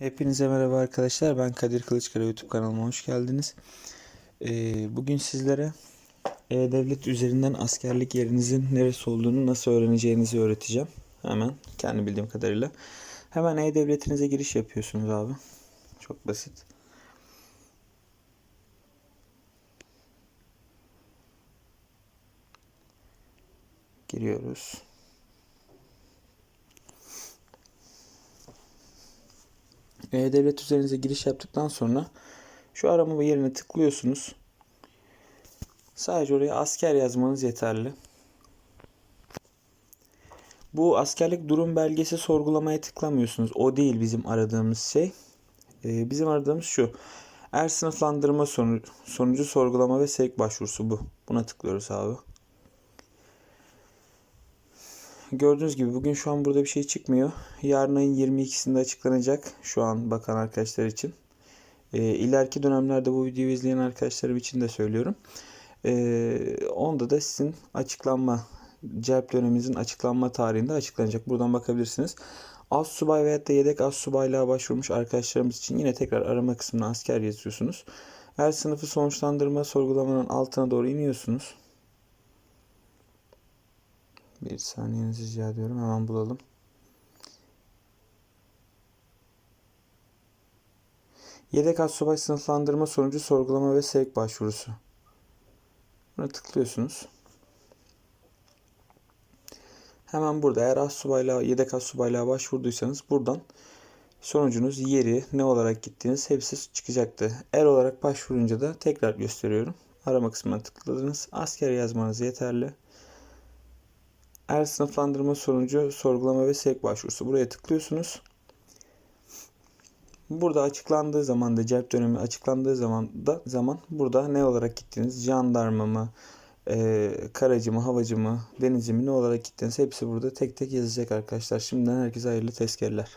Hepinize merhaba arkadaşlar. Ben Kadir Kılıçkara YouTube kanalıma hoş geldiniz. Ee, bugün sizlere E-Devlet üzerinden askerlik yerinizin neresi olduğunu nasıl öğreneceğinizi öğreteceğim. Hemen kendi bildiğim kadarıyla. Hemen E-Devletinize giriş yapıyorsunuz abi. Çok basit. Giriyoruz. E-Devlet üzerinize giriş yaptıktan sonra şu arama yerine tıklıyorsunuz. Sadece oraya asker yazmanız yeterli. Bu askerlik durum belgesi sorgulamaya tıklamıyorsunuz. O değil bizim aradığımız şey. Ee, bizim aradığımız şu. Er sınıflandırma sonucu, sonucu sorgulama ve sevk başvurusu bu. Buna tıklıyoruz abi. Gördüğünüz gibi bugün şu an burada bir şey çıkmıyor. Yarın ayın 22'sinde açıklanacak şu an bakan arkadaşlar için. E, ileriki dönemlerde bu videoyu izleyen arkadaşlarım için de söylüyorum. E, onda da sizin açıklanma, celp döneminizin açıklanma tarihinde açıklanacak. Buradan bakabilirsiniz. Az subay veyahut da yedek az subaylığa başvurmuş arkadaşlarımız için yine tekrar arama kısmına asker yazıyorsunuz. Her sınıfı sonuçlandırma sorgulamanın altına doğru iniyorsunuz. Bir saniyenizi rica ediyorum. Hemen bulalım. Yedek astsubay sınıflandırma sonucu sorgulama ve sevk başvurusu. Buna tıklıyorsunuz. Hemen burada eğer astsubaylığa, yedek astsubaylığa başvurduysanız buradan sonucunuz, yeri, ne olarak gittiğiniz hepsi çıkacaktı. Er olarak başvurunca da tekrar gösteriyorum. Arama kısmına tıkladınız. Asker yazmanız yeterli. Er sınıflandırma sonucu sorgulama ve sevk başvurusu. Buraya tıklıyorsunuz. Burada açıklandığı zaman da cep dönemi açıklandığı zaman da zaman burada ne olarak gittiniz? Jandarma mı, e, karacı mı, havacı mı, denizci mi ne olarak gittiniz? Hepsi burada tek tek yazacak arkadaşlar. Şimdiden herkese hayırlı tezkerler.